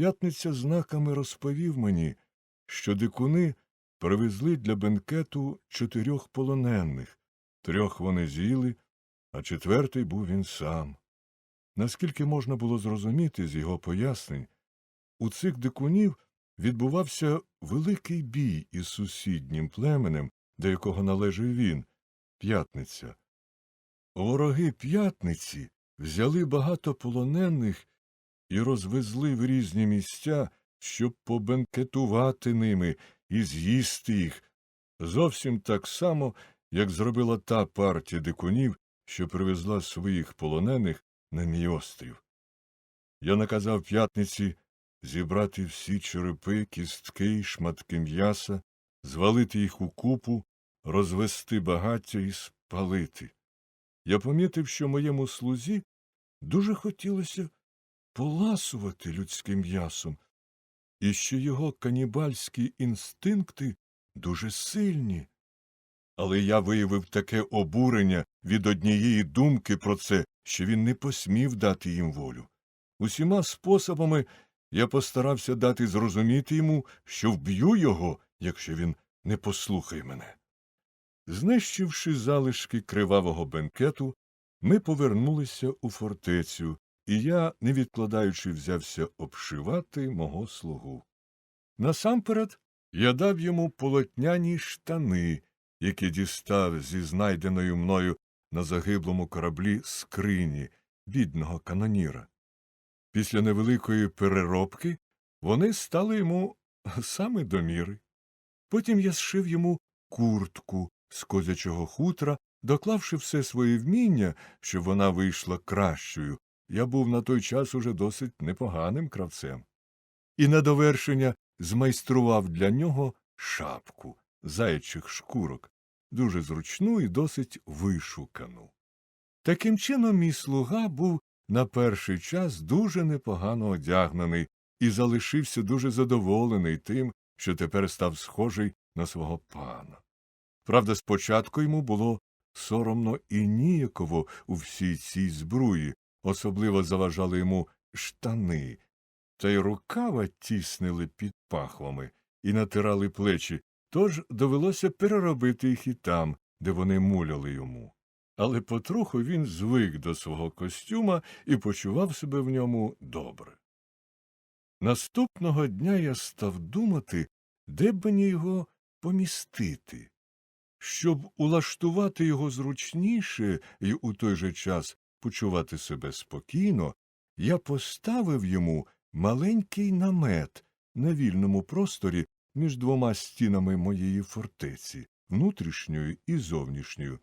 П'ятниця знаками розповів мені, що дикуни привезли для бенкету чотирьох полонених, трьох вони з'їли, а четвертий був він сам. Наскільки можна було зрозуміти з його пояснень, у цих дикунів відбувався великий бій із сусіднім племенем, до якого належав він п'ятниця. Вороги п'ятниці взяли багато полонених і розвезли в різні місця, щоб побенкетувати ними і з'їсти їх, зовсім так само, як зробила та партія дикунів, що привезла своїх полонених на мій острів. Я наказав п'ятниці зібрати всі черепи, кістки шматки м'яса, звалити їх у купу, розвести багаття і спалити. Я помітив, що моєму слузі дуже хотілося поласувати людським м'ясом, і що його канібальські інстинкти дуже сильні. Але я виявив таке обурення від однієї думки про це, що він не посмів дати їм волю. Усіма способами я постарався дати зрозуміти йому, що вб'ю його, якщо він не послухає мене. Знищивши залишки кривавого бенкету, ми повернулися у фортецю, і я, не відкладаючи, взявся обшивати мого слугу. Насамперед я дав йому полотняні штани, які дістав зі знайденої мною на загиблому кораблі скрині бідного каноніра. Після невеликої переробки вони стали йому саме до міри. Потім я зшив йому куртку з козячого хутра, доклавши все своє вміння, щоб вона вийшла кращою. Я був на той час уже досить непоганим кравцем. І на довершення змайстрував для нього шапку зайчих шкурок, дуже зручну і досить вишукану. Таким чином, мій слуга був на перший час дуже непогано одягнений і залишився дуже задоволений тим, що тепер став схожий на свого пана. Правда, спочатку йому було соромно і ніяково у всій цій збруї, особливо заважали йому штани, та й рукава тіснили під пахвами і натирали плечі, тож довелося переробити їх і там, де вони муляли йому. Але потроху він звик до свого костюма і почував себе в ньому добре. Наступного дня я став думати, де б мені його помістити. Щоб улаштувати його зручніше і у той же час почувати себе спокійно, я поставив йому маленький намет на вільному просторі між двома стінами моєї фортеці, внутрішньою і зовнішньою.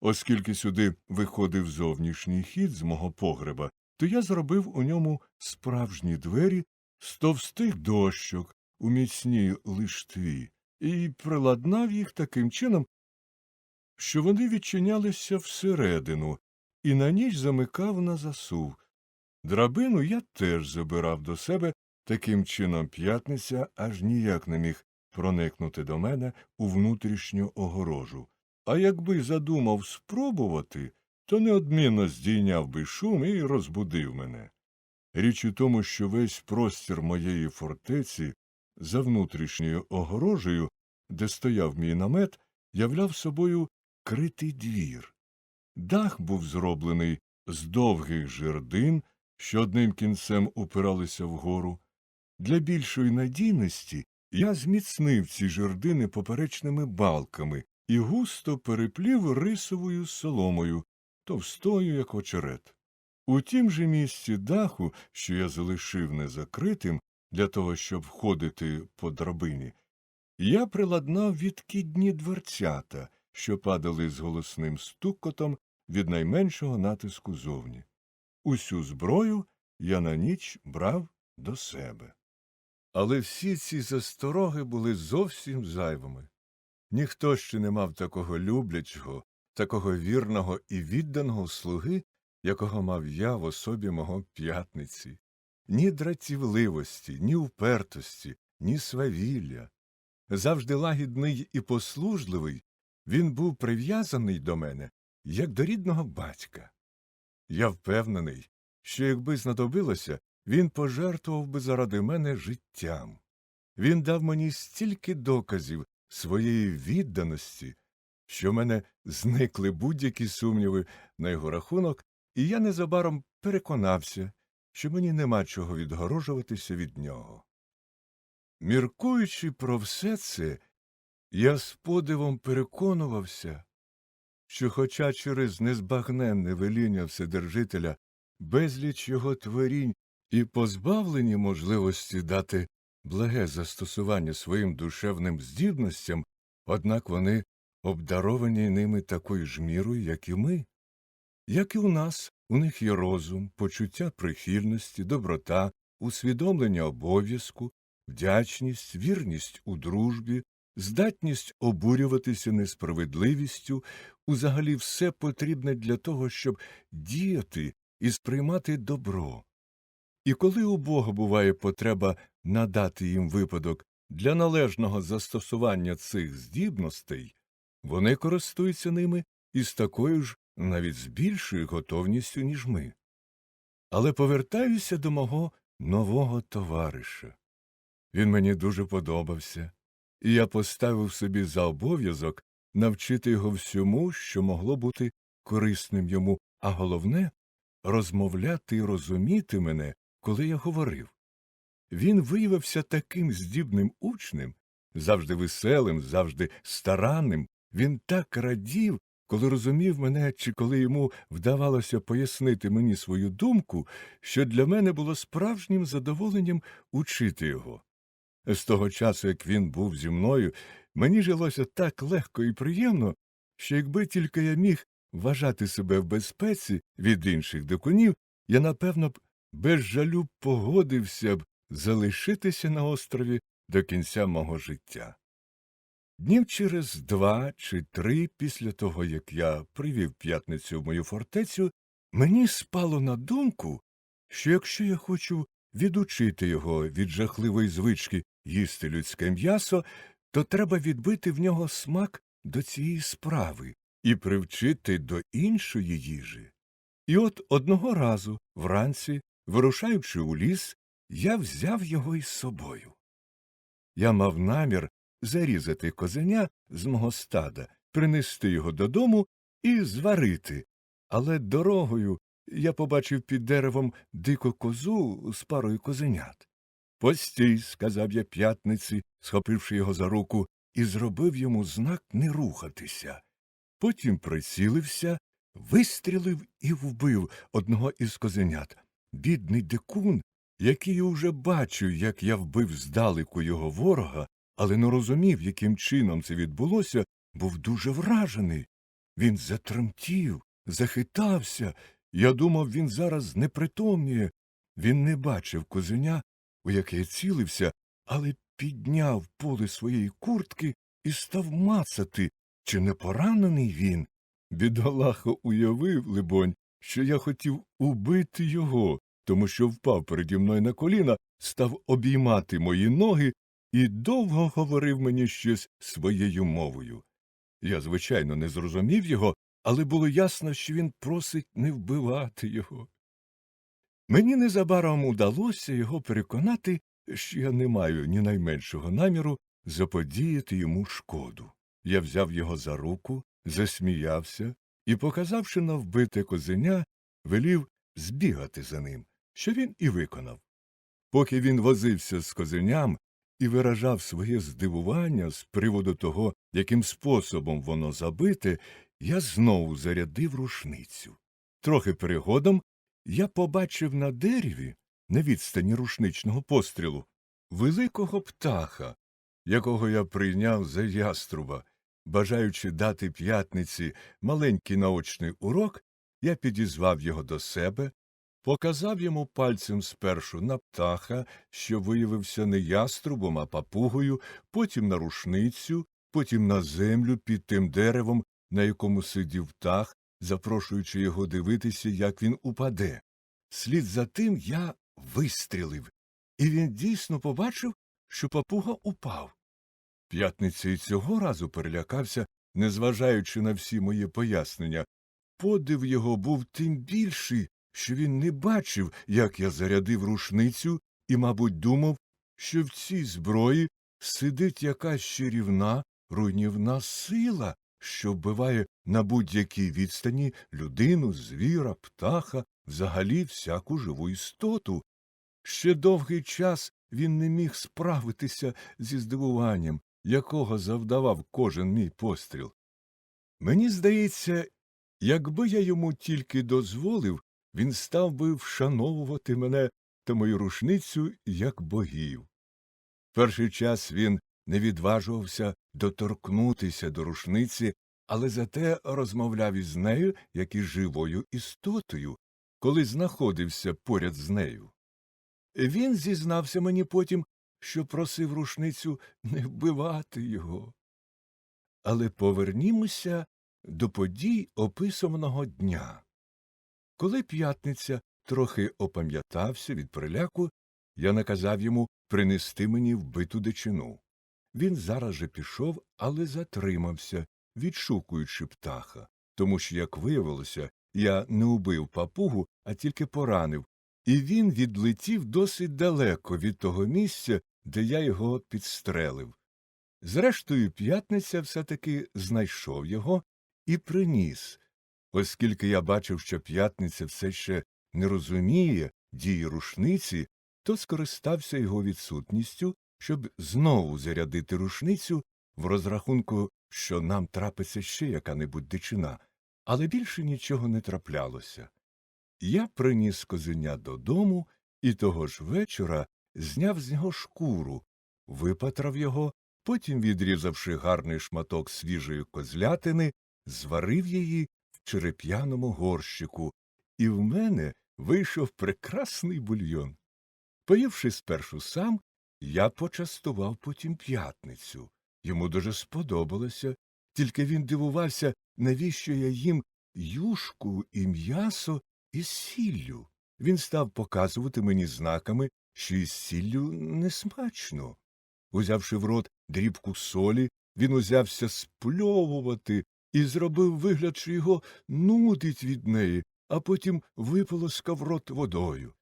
Оскільки сюди виходив зовнішній хід з мого погреба, то я зробив у ньому справжні двері з товстих дощок у міцній лиштві і приладнав їх таким чином, що вони відчинялися всередину, і на ніч замикав на засув. Драбину я теж забирав до себе, таким чином п'ятниця аж ніяк не міг проникнути до мене у внутрішню огорожу. А якби задумав спробувати, то неодмінно здійняв би шум і розбудив мене. Річ у тому, що весь простір моєї фортеці за внутрішньою огорожею, де стояв мій намет, являв собою критий двір. Дах був зроблений з довгих жердин, що одним кінцем упиралися вгору. Для більшої надійності я зміцнив ці жердини поперечними балками і густо переплів рисовою соломою, товстою, як очерет. У тім же місці даху, що я залишив незакритим для того, щоб входити по драбині, я приладнав відкидні дверцята, що падали з голосним стукотом від найменшого натиску зовні. Усю зброю я на ніч брав до себе. Але всі ці застороги були зовсім зайвими. Ніхто ще не мав такого люблячого, такого вірного і відданого слуги, якого мав я в особі мого п'ятниці. Ні дратівливості, ні упертості, ні свавілля. Завжди лагідний і послужливий, він був прив'язаний до мене, як до рідного батька. Я впевнений, що якби знадобилося, він пожертвував би заради мене життям. Він дав мені стільки доказів своєї відданості, що в мене зникли будь-які сумніви на його рахунок, і я незабаром переконався, що мені нема чого відгорожуватися від нього. Міркуючи про все це, я з подивом переконувався, що, хоча через незбагненне веління Вседержителя безліч його творінь і позбавлені можливості дати благе застосування своїм душевним здібностям, однак вони обдаровані ними такою ж мірою, як і ми. Як і у нас, у них є розум, почуття прихильності, доброта, усвідомлення обов'язку, вдячність, вірність у дружбі, здатність обурюватися несправедливістю, узагалі все потрібне для того, щоб діяти і сприймати добро. І коли у Бога буває потреба надати їм випадок для належного застосування цих здібностей, вони користуються ними із такою ж, навіть з більшою готовністю, ніж ми. Але повертаюся до мого нового товариша. Він мені дуже подобався, і я поставив собі за обов'язок навчити його всьому, що могло бути корисним йому, а головне розмовляти і розуміти мене, коли я говорив. Він виявився таким здібним учнем, завжди веселим, завжди старанним. Він так радів, коли розумів мене чи коли йому вдавалося пояснити мені свою думку, що для мене було справжнім задоволенням учити його. З того часу, як він був зі мною, мені жилося так легко і приємно, що якби тільки я міг вважати себе в безпеці від інших дикунів, я, напевно, б без жалю погодився б залишитися на острові до кінця мого життя. Днів через два чи три після того, як я привів п'ятницю в мою фортецю, мені спало на думку, що якщо я хочу відучити його від жахливої звички їсти людське м'ясо, то треба відбити в нього смак до цієї справи і привчити до іншої їжі. І от одного разу, вранці, вирушаючи у ліс, я взяв його із собою. Я мав намір зарізати козеня з мого стада, принести його додому і зварити, але дорогою я побачив під деревом дику козу з парою козенят. Постій, сказав я п'ятниці, схопивши його за руку, і зробив йому знак не рухатися. Потім прицілився, вистрілив і вбив одного із козенят. Бідний дикун, який уже бачив, як я вбив здалеку його ворога, але не розумів, яким чином це відбулося, був дуже вражений. Він затремтів, захитався. Я думав, він зараз знепритомніє. Він не бачив козеня, у яке цілився, але підняв поле своєї куртки і став мацати, чи не поранений він. Бідолахо уявив, либонь, що я хотів убити його, тому що впав переді мною на коліна, став обіймати мої ноги і довго говорив мені щось своєю мовою. Я, звичайно, не зрозумів його, але було ясно, що він просить не вбивати його. Мені незабаром удалося його переконати, що я не маю ні найменшого наміру заподіяти йому шкоду. Я взяв його за руку, засміявся і, показавши на вбите козеня, велів збігати за ним, що він і виконав. Поки він возився з козеням і виражав своє здивування з приводу того, яким способом воно забите, я знову зарядив рушницю. Трохи перегодом я побачив на дереві, на відстані рушничного пострілу, великого птаха, якого я прийняв за яструба. Бажаючи дати п'ятниці маленький наочний урок, я підізвав його до себе, показав йому пальцем спершу на птаха, що виявився не яструбом, а папугою, потім на рушницю, потім на землю під тим деревом, на якому сидів птах, запрошуючи його дивитися, як він упаде. Слід за тим я вистрілив, і він дійсно побачив, що папуга упав. П'ятниця й цього разу перелякався, незважаючи на всі мої пояснення. Подив його був тим більший, що він не бачив, як я зарядив рушницю, і, мабуть, думав, що в цій зброї сидить якась чарівна, руйнівна сила, що вбиває на будь-якій відстані людину, звіра, птаха, взагалі всяку живу істоту. Ще довгий час він не міг справитися зі здивуванням, якого завдавав кожен мій постріл. Мені здається, якби я йому тільки дозволив, він став би вшановувати мене та мою рушницю як богів. Перший час він не відважувався доторкнутися до рушниці, але зате розмовляв із нею, як із живою істотою, коли знаходився поряд з нею. Він зізнався мені потім, що просив рушницю не вбивати його. Але повернімося до подій описаного дня. Коли п'ятниця трохи опам'ятався від приляку, я наказав йому принести мені вбиту дичину. Він зараз же пішов, але затримався, відшукуючи птаха, тому що, як виявилося, я не убив папугу, а тільки поранив, і він відлетів досить далеко від того місця, де я його підстрелив. Зрештою, п'ятниця все таки знайшов його і приніс, оскільки я бачив, що п'ятниця все ще не розуміє дії рушниці, то скористався його відсутністю, щоб знову зарядити рушницю в розрахунку, що нам трапиться ще яка небудь дичина, але більше нічого не траплялося. Я приніс козеня додому і того ж вечора зняв з нього шкуру, випатрав його, потім, відрізавши гарний шматок свіжої козлятини, зварив її в череп'яному горщику, і в мене вийшов прекрасний бульйон. Поївши спершу сам, я почастував потім п'ятницю. Йому дуже сподобалося, тільки він дивувався, навіщо я їм юшку і м'ясо із сіллю. Він став показувати мені знаками, що із сіллю несмачно. Узявши в рот дрібку солі, він узявся спльовувати і зробив вигляд, що його нудить від неї, а потім виполоскав рот водою.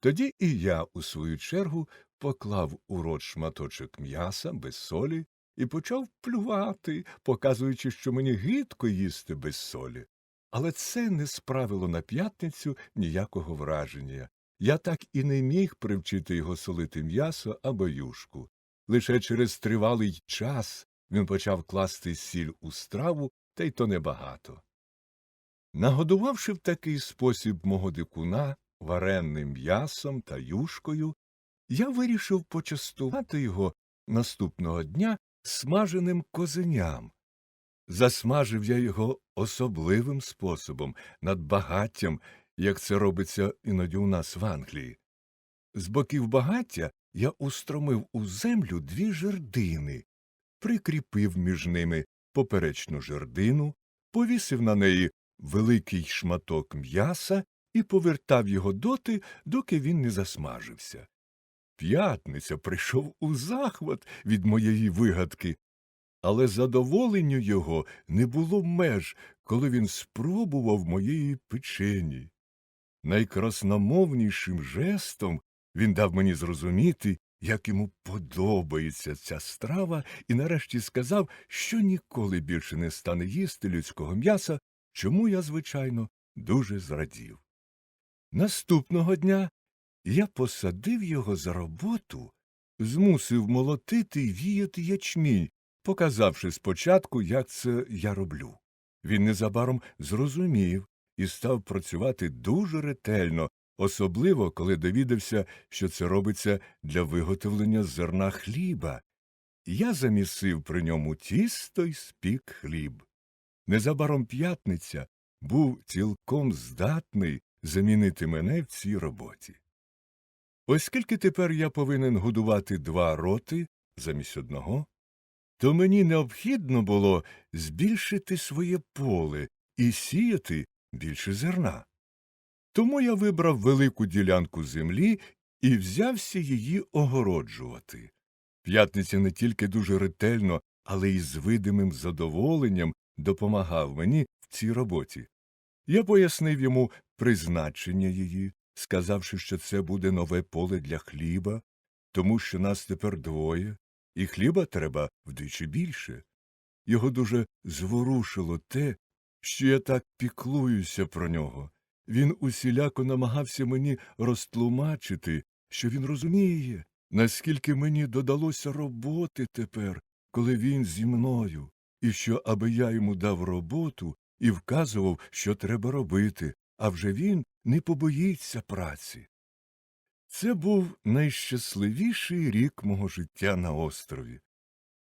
Тоді і я, у свою чергу, поклав у рот шматочок м'яса без солі і почав плювати, показуючи, що мені гидко їсти без солі. Але це не справило на п'ятницю ніякого враження. Я так і не міг привчити його солити м'ясо або юшку. Лише через тривалий час він почав класти сіль у страву, та й то небагато. Нагодувавши в такий спосіб мого дикуна варенним м'ясом та юшкою, я вирішив почастувати його наступного дня смаженим козеням. Засмажив я його особливим способом, над багаттям, як це робиться іноді у нас в Англії. З боків багаття я устромив у землю дві жердини, прикріпив між ними поперечну жердину, повісив на неї великий шматок м'яса і повертав його доти, доки він не засмажився. П'ятниця прийшов у захват від моєї вигадки, але задоволенню його не було меж, коли він спробував моєї печені. Найкрасномовнішим жестом він дав мені зрозуміти, як йому подобається ця страва, і нарешті сказав, що ніколи більше не стане їсти людського м'яса, чому я, звичайно, дуже зрадів. Наступного дня я посадив його за роботу, змусив молотити й віяти ячмінь, показавши спочатку, як це я роблю. Він незабаром зрозумів і став працювати дуже ретельно, особливо коли довідався, що це робиться для виготовлення зерна хліба. Я замісив при ньому тісто й спік хліб. Незабаром п'ятниця був цілком здатний замінити мене в цій роботі. Оскільки тепер я повинен годувати два роти замість одного, то мені необхідно було збільшити своє поле і сіяти більше зерна. Тому я вибрав велику ділянку землі і взявся її огороджувати. П'ятниця не тільки дуже ретельно, але й з видимим задоволенням допомагав мені в цій роботі. Я пояснив йому призначення її, сказавши, що це буде нове поле для хліба, тому що нас тепер двоє, і хліба треба вдвічі більше. Його дуже зворушило те, що я так піклуюся про нього. Він усіляко намагався мені розтлумачити, що він розуміє, наскільки мені додалося роботи тепер, коли він зі мною, і що, аби я йому дав роботу і вказував, що треба робити, а вже він не побоїться праці. Це був найщасливіший рік мого життя на острові.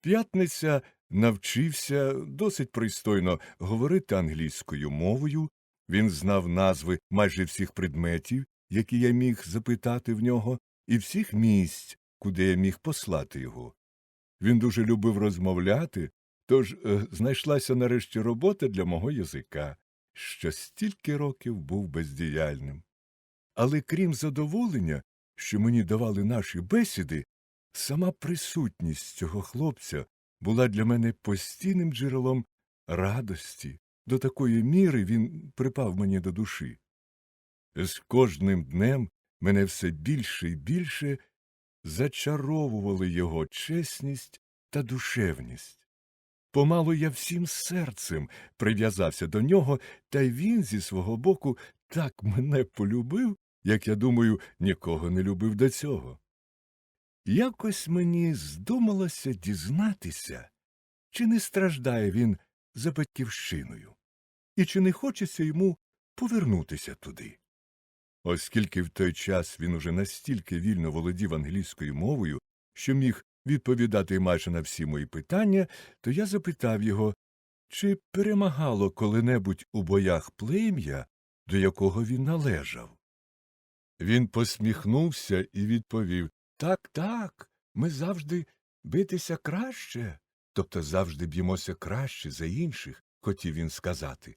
П'ятниця навчився досить пристойно говорити англійською мовою, він знав назви майже всіх предметів, які я міг запитати в нього, і всіх місць, куди я міг послати його. Він дуже любив розмовляти, тож е, знайшлася нарешті робота для мого язика, що стільки років був бездіяльним. Але крім задоволення, що мені давали наші бесіди, сама присутність цього хлопця була для мене постійним джерелом радості. До такої міри він припав мені до душі. З кожним днем мене все більше і більше зачаровували його чесність та душевність. Помалу я всім серцем прив'язався до нього, та він зі свого боку так мене полюбив, як я думаю, нікого не любив до цього. Якось мені здумалося дізнатися, чи не страждає він за батьківщиною, і чи не хочеться йому повернутися туди. Оскільки в той час він уже настільки вільно володів англійською мовою, що міг відповідати майже на всі мої питання, то я запитав його, чи перемагало коли-небудь у боях плем'я, до якого він належав. Він посміхнувся і відповів Так, так, ми завжди битися краще, тобто завжди б'ємося краще за інших, хотів він сказати.